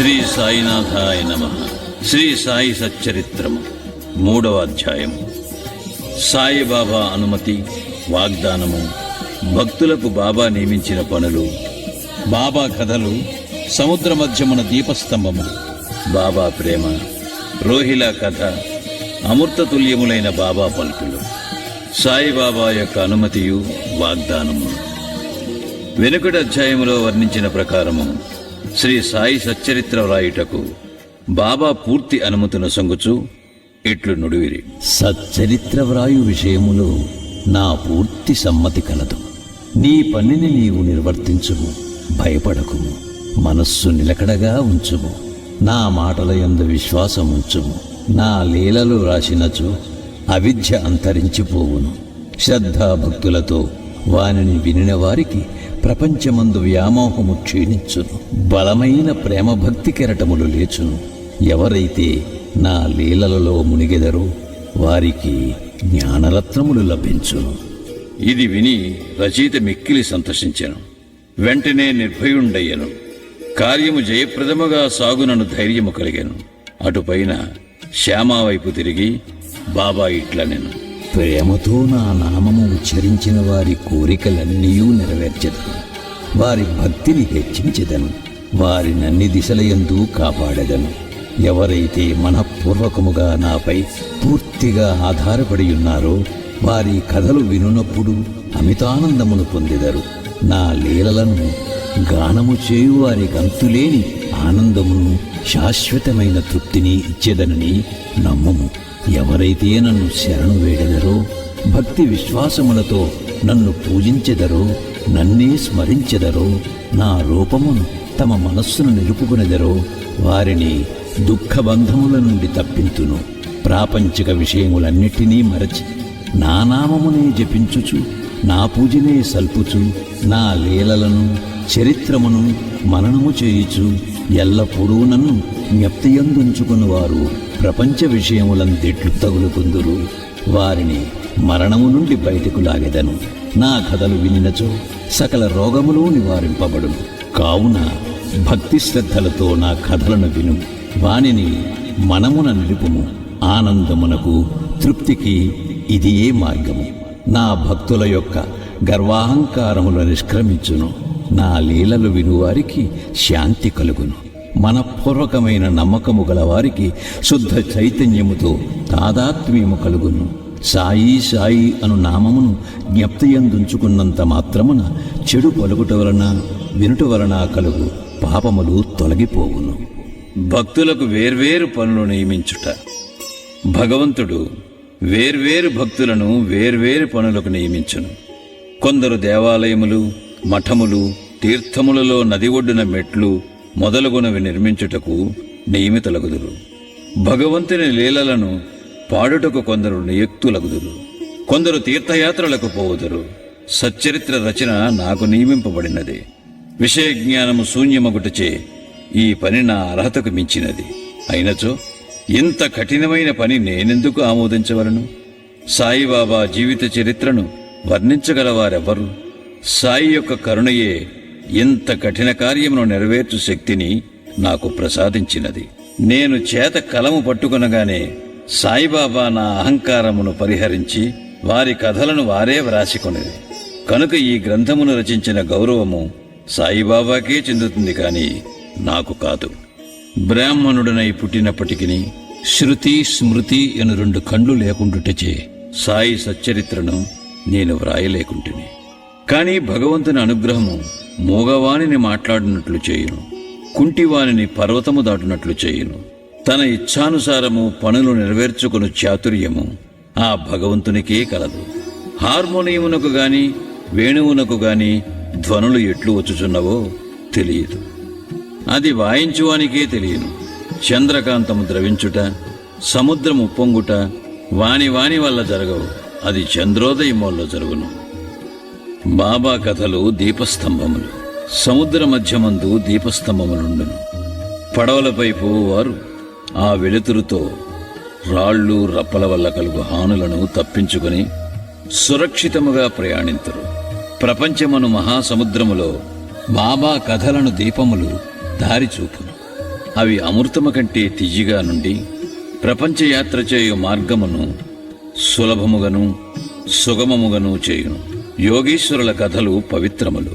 శ్రీ సాయినాథాయ నమ. శ్రీ సాయి సచ్చరిత్రము. మూడవ అధ్యాయం సాయిబాబా అనుమతి వాగ్దానము భక్తులకు బాబా నియమించిన పనులు బాబా కథలు సముద్ర మధ్యమున దీపస్తంభము బాబా ప్రేమ రోహిలా కథ అమృతతుల్యములైన బాబా పలుకులు. సాయిబాబా యొక్క అనుమతియు వాగ్దానము. వెనుకటి అధ్యాయములో వర్ణించిన ప్రకారము శ్రీ సాయి సచ్చరిత్ర వ్రాయుటకు బాబా పూర్తి అనుమతిని సొంగుచు ఇట్లు నుడివిరి. సచ్చరిత్ర వ్రాయు విషయములో నా పూర్తి సమ్మతి కలదు. నీ పనిని నీవు నిర్వర్తించుము భయపడకుము మనస్సు నిలకడగా ఉంచుము నా మాటల యందు విశ్వాసం ఉంచుము నా లీలలు రాసినచు అవిద్య అంతరించిపోవును. శ్రద్ధాభక్తులతో వానిని వినిన వారికి ప్రపంచమందు వ్యామోహము క్షీణించును. బలమైన ప్రేమ భక్తి కెరటములు లేచును. ఎవరైతే నా లీలలలో మునిగెదరో వారికి జ్ఞానరత్నములు లభించును. ఇది విని రచయిత మిక్కిలి సంతోషించాను. వెంటనే నిర్భయుండయ్యను. కార్యము జయప్రదముగా సాగునను ధైర్యము కలిగాను. అటుపైన శ్యామా వైపు తిరిగి బాబా ఇట్ల నేను ప్రేమతో నా నామము ఉచ్చరించిన వారి కోరికలన్నీ నెరవేర్చెదను. వారి భక్తిని హెచ్చించెదను. వారినన్ని దిశలయందు కాపాడెదను. ఎవరైతే మనఃపూర్వకముగా నాపై పూర్తిగా ఆధారపడి ఉన్నారో వారి కథలు వినునప్పుడు అమితానందమును పొందెదరు. నా లీలలను గానము చేయు వారి గంతులేని ఆనందమును శాశ్వతమైన తృప్తిని ఇచ్చేదనని నమ్మము. ఎవరైతే నన్ను శరణు వేడెదరో భక్తి విశ్వాసములతో నన్ను పూజించెదరో నన్నే స్మరించెదరో నా రూపమును తమ మనస్సును నిలుపుకునెదరో వారిని దుఃఖబంధముల నుండి తప్పింతును. ప్రాపంచిక విషయములన్నిటినీ మరచి నా నామమునే జపించుచు నా పూజనే సల్పుచు నా లీలలను చరిత్రమును మననము చేయుచు ఎల్లప్పుడూ నన్ను జ్ఞప్తియందుంచుకుని వారు ప్రపంచ విషయములంతెట్లు తగులుకుందురు. వారిని మరణము నుండి బయటకు లాగెదను. నా కథలు వినినచో సకల రోగములు నివారింపబడును. కావున భక్తి శ్రద్ధలతో నా కథలను విను. వానిని మనమున నిలుపుము. ఆనందమునకు తృప్తికి ఇదియే మార్గము. నా భక్తుల యొక్క గర్వాహంకారములు నిష్క్రమించును. నా లీలలు వినువారికి శాంతి కలుగును. మనపూర్వకమైన నమ్మకము గలవారికి శుద్ధ చైతన్యముతో తాదాత్మ్యము కలుగును. సాయి సాయి అను నామమును జ్ఞప్తియందుంచుకున్నంత మాత్రమున చెడు పలుకుట వలన వినుట వలన కలుగు పాపములు తొలగిపోవును. భక్తులకు వేర్వేరు పనులు నియమించుట. భగవంతుడు వేర్వేరు భక్తులను వేర్వేరు పనులకు నియమించును. కొందరు దేవాలయములు మఠములు తీర్థములలో నది ఒడ్డున మెట్లు మొదలగునవి నిర్మించుటకు నియమితలగుదురు. భగవంతుని లీలలను పాడుటకు కొందరు నియుక్తులగుదురు. కొందరు తీర్థయాత్రలకు పోవుదురు. సచ్చరిత్ర రచన నాకు నియమింపబడినది. విషయ జ్ఞానము శూన్యమగుటచే ఈ పని నా అర్హతకు మించినది. అయినచో ఇంత కఠినమైన పని నేనెందుకు ఆమోదించవలను? సాయిబాబా జీవిత చరిత్రను వర్ణించగలవారెవ్వరు? సాయి యొక్క కరుణయే ఇంత కఠిన కార్యమును నెరవేర్చు శక్తిని నాకు ప్రసాదించినది. నేను చేత కలము పట్టుకొనగానే సాయిబాబా నా అహంకారమును పరిహరించి వారి కథలను వారే వ్రాసికొనిది కనుక ఈ గ్రంథమును రచించిన గౌరవము సాయిబాబాకే చెందుతుంది కాని నాకు కాదు. బ్రాహ్మణుడనై పుట్టినప్పటికీ శృతి స్మృతి అను రెండు కండ్లు లేకుండుటచే సాయి సచ్చరిత్రను నేను వ్రాయలేకుంటుని. కానీ భగవంతుని అనుగ్రహము మూగవానిని మాట్లాడినట్లు చేయును కుంటివానిని పర్వతము దాటునట్లు చేయును. తన ఇచ్ఛానుసారము పనులు నెరవేర్చుకుని చాతుర్యము ఆ భగవంతునికే కలదు. హార్మోనియమునకు గాని వేణువునకు గాని ధ్వనులు ఎట్లు వచ్చుచున్నవో తెలియదు. అది వాయించువానికే తెలియను. చంద్రకాంతము ద్రవించుట సముద్రము పొంగుట వాని వాని వల్ల జరగవు. అది చంద్రోదయం వల్ల జరుగును. బాబా కథలు దీపస్తంభములు సముద్ర మధ్యమందు దీపస్తంభములుండును. పడవలపై పోవారు ఆ వెలుతురుతో రాళ్ళు రప్పల వల్ల కలుగు హానులను తప్పించుకొని సురక్షితముగా ప్రయాణింతురు. ప్రపంచమును మహాసముద్రములో బాబా కథలను దీపములు దారిచూపును. అవి అమృతము కంటే తియ్యగా నుండి ప్రపంచయాత్ర చేయు మార్గమును సులభముగను సుగమముగను చేయును. యోగేశ్వరుల కథలు పవిత్రములు.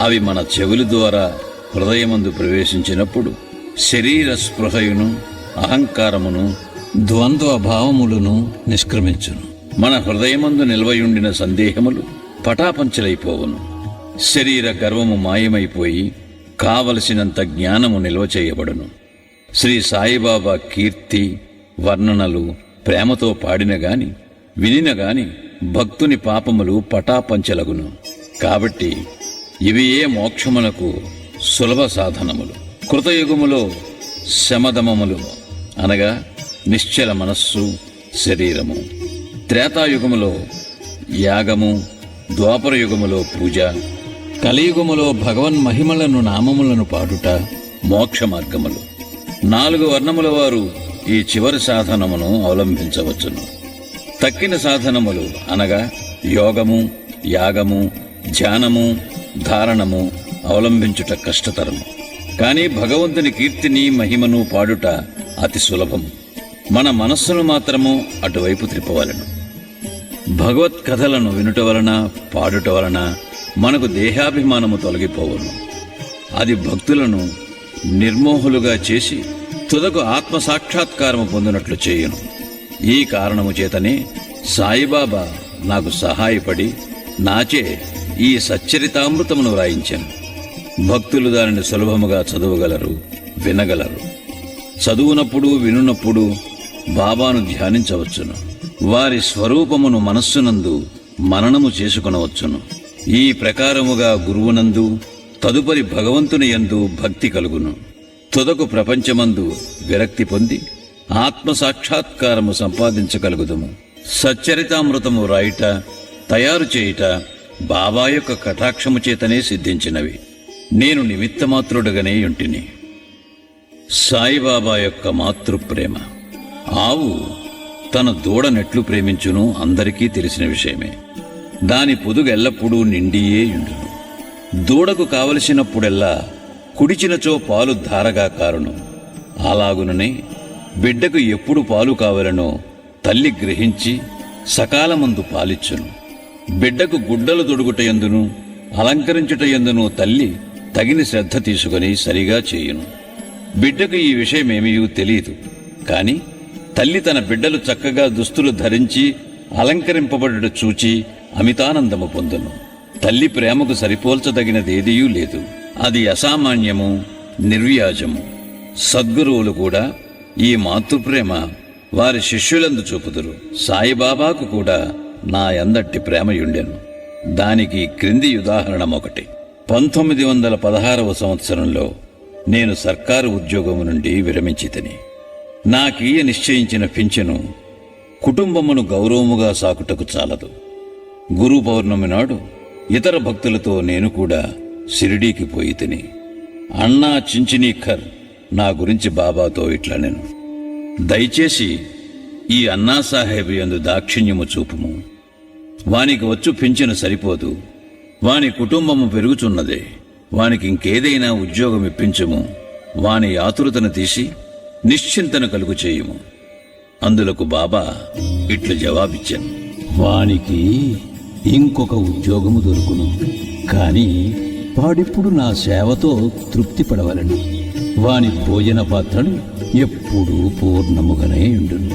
అవి మన చెవుల ద్వారా హృదయమందు ప్రవేశించినప్పుడు శరీర స్పృహయును అహంకారమును ద్వంద్వ భావములను నిష్క్రమించును. మన హృదయమందు నిల్వయుండిన సందేహములు పటాపంచలైపోవును. శరీర గర్వము మాయమైపోయి కావలసినంత జ్ఞానము నిల్వ చేయబడును. శ్రీ సాయిబాబా కీర్తి వర్ణనలు ప్రేమతో పాడిన గాని వినిన గాని భక్తుని పాపములు పటాపంచలగును. కాబట్టి ఇవియే మోక్షమునకు సులభ సాధనములు. కృతయుగములో శమదమములు అనగా నిశ్చల మనస్సు శరీరము. త్రేతాయుగములో యాగము ద్వాపర యుగములో పూజ కలియుగములో భగవన్ మహిమలను నామములను పాడుట మోక్ష మార్గములు. నాలుగు వర్ణముల వారు ఈ చివరి సాధనమును అవలంబించవచ్చును. తక్కిన సాధనములు అనగా యోగము యాగము ధ్యానము ధారణము అవలంబించుట కష్టతరము. కానీ భగవంతుని కీర్తిని మహిమను పాడుట అతి సులభము. మన మనస్సును మాత్రము అటువైపు త్రిప్పవలను. భగవత్ కథలను వినుట వలన పాడుట వలన మనకు దేహాభిమానము తొలగిపోవును. అది భక్తులను నిర్మోహులుగా చేసి తుదకు ఆత్మ సాక్షాత్కారము పొందినట్లు చేయును. ఈ కారణము చేతనే సాయిబాబా నాకు సహాయపడి నాచే ఈ సచ్చరితామృతమును వ్రాయించాను. భక్తులు దానిని సులభముగా చదవగలరు వినగలరు. చదువునప్పుడు వినున్నప్పుడు బాబాను ధ్యానించవచ్చును. వారి స్వరూపమును మనస్సునందు మననము చేసుకొనవచ్చును. ఈ ప్రకారముగా గురువునందు తదుపరి భగవంతుని యందు భక్తి కలుగును. తుదకు ప్రపంచమందు విరక్తి పొంది ఆత్మ సాక్షాత్కారము సంపాదించగలుగుదుము. సచ్చరితామృతము రాయుట తయారు చేయుట బాబా యొక్క కటాక్షము చేతనే సిద్ధించినవి. నేను నిమిత్తమాత్రుడుగానే ఉంటిని సాయిబాబా యొక్క మాతృప్రేమ. ఆవు తన దూడనెట్లు ప్రేమించును అందరికీ తెలిసిన విషయమే. దాని పొదుగు ఎల్లప్పుడూ నిండియే ఉండును దూడకు కావలసినప్పుడెల్లా కుడిచినచో పాలు ధారగా కారును. అలాగుననే బిడ్డకు ఎప్పుడు పాలు కావాలనో తల్లి గ్రహించి సకాలమందు పాలిచ్చును. బిడ్డకు గుడ్డలు తొడుగుటయందును అలంకరించుటయందును తల్లి తగిన శ్రద్ధ తీసుకుని సరిగా చేయును. బిడ్డకు ఈ విషయమేమీ తెలియదు కాని తల్లి తన బిడ్డలు చక్కగా దుస్తులు ధరించి అలంకరింపబడుట చూచి అమితానందము పొందును. తల్లి ప్రేమకు సరిపోల్చదగినదేదీయూ లేదు. అది అసామాన్యము నిర్వ్యాజము. సద్గురువులు కూడా ఈ మాతృప్రేమ వారి శిష్యులందు చూపుదురు. సాయిబాబాకు కూడా నా అందట్టి ప్రేమయుండెను. దానికి క్రింది ఉదాహరణమొకటి. పంతొమ్మిది వందల పదహారవ సంవత్సరంలో నేను సర్కారు ఉద్యోగము నుండి విరమించి తిని నాకీయ నిశ్చయించిన పింఛను కుటుంబమును గౌరవముగా సాకుటకు చాలదు. గురు పౌర్ణమి నాడు ఇతర భక్తులతో నేను కూడా షిరిడీకి పోయి తిని అన్నా చించినీఖర్ నా గురించి బాబాతో ఇట్లా నేను. దయచేసి ఈ అన్నా ఎందు దాక్షిణ్యము చూపుము. వానికి వచ్చు పింఛను సరిపోదు. వాని కుటుంబము పెరుగుచున్నదే. వానికి ఇంకేదైనా ఉద్యోగం ఇప్పించము. వాని ఆతురతను తీసి నిశ్చింతను కలుగు చేయుము. అందులకు బాబా ఇట్లు జవాబిచ్చాను. వానికి ఇంకొక ఉద్యోగము దొరుకును. కాని వాడిప్పుడు నా సేవతో తృప్తి పడవలను. వాని భోజన పాత్రలు ఎప్పుడూ పూర్ణముగానే ఉండును.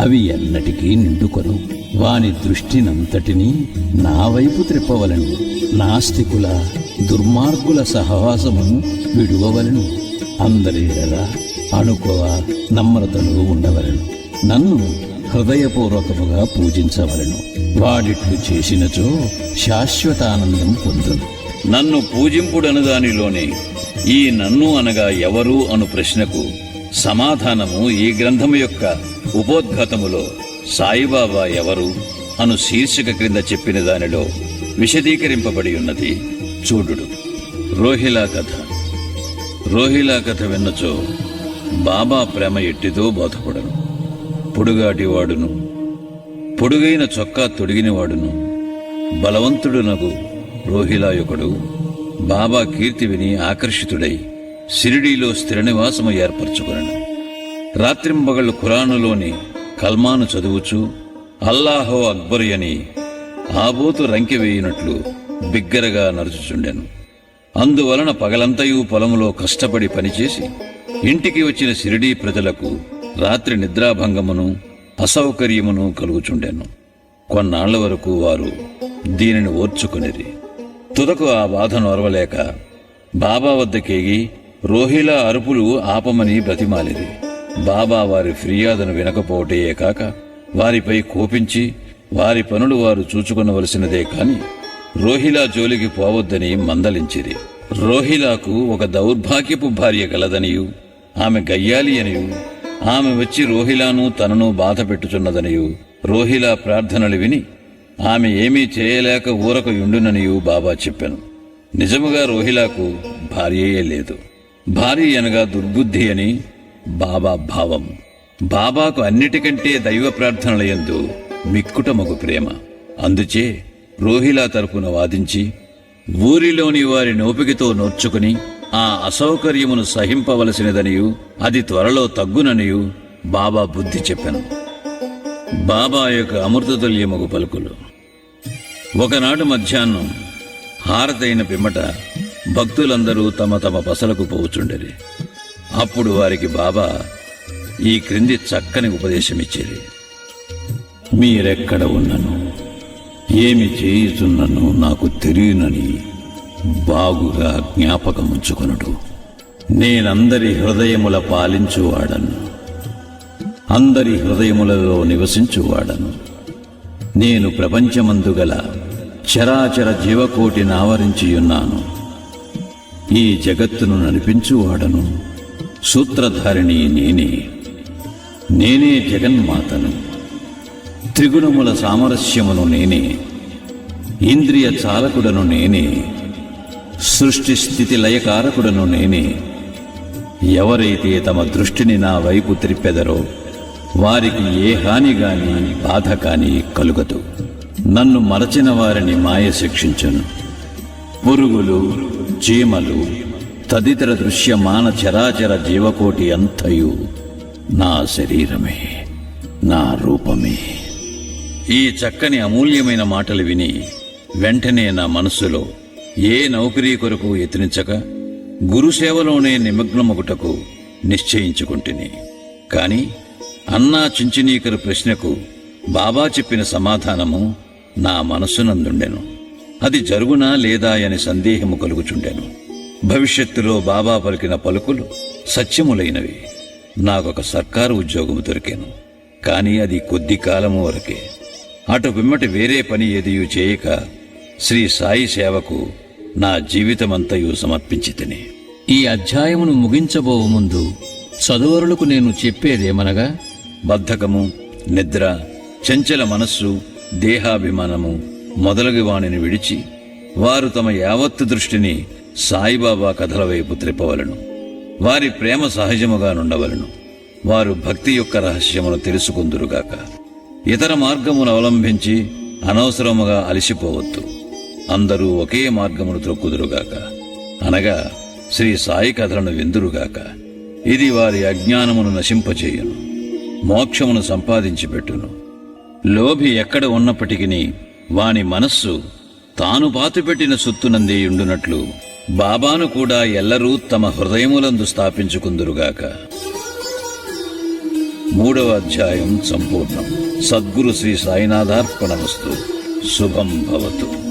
అవి ఎన్నటికీ నిండుకొను. వాని దృష్టినంతటినీ నా వైపు త్రిప్పవలను. నాస్తికుల దుర్మార్గుల సహవాసమును విడువవలను. అందరి అనుకోవ నమ్రతలు ఉండవలను. నన్ను హృదయపూర్వకముగా పూజించవలను. వాడిట్లు చేసినచో శాశ్వత ఆనందం పొందును. నన్ను పూజింపుడను దానిలోనే ఈ నన్ను అనగా ఎవరు అను ప్రశ్నకు సమాధానము ఈ గ్రంథము యొక్క ఉపోద్ఘాతములో సాయిబాబా ఎవరు అను శీర్షిక క్రింద చెప్పిన దానిలో విశదీకరింపబడి ఉన్నది. చూడుడు. రోహిలా కథ. రోహిలా కథ విన్నచో బాబా ప్రేమ ఎట్టిదో బోధపడను. పొడుగాటివాడును పొడుగైన చొక్కా తొడిగినవాడును. బలవంతుడునగు రోహిలాయుకుడు బాబా కీర్తి విని ఆకర్షితుడై షిరిడీలో స్థిర నివాసము ఏర్పరచుకున్నాను రాత్రింబగళ్ళు ఖురానులోని కల్మాను చదువుచు అల్లాహో అక్బర్ అని ఆబోతు రంకె వేయినట్లు బిగ్గరగా నరుచుచుండెను అందువలన పగలంతయు పొలములో కష్టపడి పనిచేసి ఇంటికి వచ్చిన షిరిడీ ప్రజలకు రాత్రి నిద్రాభంగమును అసౌకర్యమును కలుగుచుండెను. కొన్నాళ్ళ వరకు వారు దీనిని ఓర్చుకునేది తుదకు ఆ బాధను అరవలేక బాబా వద్దకేగి రోహిలా అరుపులు ఆపమని బ్రతిమాలిరి బాబా వారి ఫిర్యాదును వినకపోవటయే కాక వారిపై కోపించి వారి పనులు వారు చూచుకొనవలసినదే కాని రోహిలా జోలికి పోవద్దని మందలించిరి. రోహిలాకు ఒక దౌర్భాగ్యపు భార్య కలదనియు ఆమె గయ్యాలి అనియు ఆమె వచ్చి రోహిలాను తనను బాధ పెట్టుచున్నదనియు రోహిలా ప్రార్థనలు విని ఆమె ఏమీ చేయలేక ఊరకు యుండుననియు బాబా చెప్పాను. నిజముగా రోహిలాకు భార్యయే లేదు. భార్య అనగా దుర్బుద్ధి అని బాబా భావం. బాబాకు అన్నిటికంటే దైవ ప్రార్థనలయందు మిక్కుటమగు ప్రేమ. అందుచే రోహిలా తరపున వాదించి ఊరిలోని వారి నోపికతో నోర్చుకుని ఆ అసౌకర్యమును సహింపవలసినదనియు అది త్వరలో తగ్గుననియు బాబా బుద్ధి చెప్పాను. బాబా యొక్క అమృతతుల్యమగు పలుకులు. ఒకనాడు మధ్యాహ్నం హారతైన పిమ్మట భక్తులందరూ తమ తమ పసలకు పోవుచుండరి. అప్పుడు వారికి బాబా ఈ క్రింది చక్కని ఉపదేశమిచ్చేది. మీరెక్కడ ఉన్నను? ఏమి చేయుచున్నను నాకు తెలియనని బాగుగా జ్ఞాపకముంచుకొనుడు. నేనందరి హృదయముల పాలించువాడను. అందరి హృదయములలో నివసించువాడను. నేను ప్రపంచమందు గల చరాచర జీవకోటిని ఆవరించియున్నాను. ఈ జగత్తును నడిపించువాడను. సూత్రధారిణి నేనే. నేనే జగన్మాతను. త్రిగుణముల సామరస్యమును నేనే. ఇంద్రియ చాలకుడను నేనే. సృష్టి స్థితి లయకారకుడను నేనే. ఎవరైతే తమ దృష్టిని నా వైపు త్రిప్పెదరో వారికి ఏ హాని గాని బాధ కాని కలుగదు. నన్ను మరచిన వారిని మాయ శిక్షించను. పురుగులు చీమలు తదితర దృశ్యమాన చరాచర జీవకోటి అంతయు నా శరీరమే నా రూపమే. ఈ చక్కని అమూల్యమైన మాటలు విని వెంటనే నా మనస్సులో ఏ నౌకరీ కొరకు యత్నించక గురుసేవలోనే నిమగ్నమగుటకు నిశ్చయించుకుంటుని. కానీ అన్నా చించినీకరు ప్రశ్నకు బాబా చెప్పిన సమాధానము నా మనస్సునందుండెను అది జరుగునా లేదా అని సందేహము కలుగుచుండెను. భవిష్యత్తులో బాబా పలికిన పలుకులు సత్యములైనవి. నాకొక సర్కారు ఉద్యోగము దొరికాను. కానీ అది కొద్ది కాలము వరకే. అటు పిమ్మటి వేరే పని ఎదియు చేయక శ్రీ సాయి సేవకు నా జీవితమంతయు సమర్పించి తిని ఈ అధ్యాయమును ముగించబో ముందు చదువరులకు నేను చెప్పేదేమనగా బద్ధకము నిద్ర చంచల మనస్సు దేహాభిమానము మొదలగు వాణిని విడిచి వారు తమ యావత్తు దృష్టిని సాయిబాబా కథల వైపు త్రిపవలను వారి ప్రేమ సహజముగా నుండవలను. వారు భక్తి యొక్క రహస్యమును తెలుసుకుందురుగాక ఇతర మార్గమును అవలంబించి అనవసరముగా అలసిపోవద్దు. అందరూ ఒకే మార్గమును త్రొక్కుదురుగాక అనగా శ్రీ సాయి కథలను విందురుగాక ఇది వారి అజ్ఞానమును నశింపచేయును మోక్షమును సంపాదించి పెట్టును. లోభి ఎక్కడ ఉన్నప్పటికీ వాని మనస్సు తాను పాతిపెట్టిన సొత్తునందే ఉండునట్లు బాబాను కూడా ఎల్లరూ తమ హృదయములందు స్థాపించుకుందురుగాక. మూడవ అధ్యాయం సంపూర్ణం. సద్గురు శ్రీ సాయినాథార్పణమస్తు. శుభం భవతు.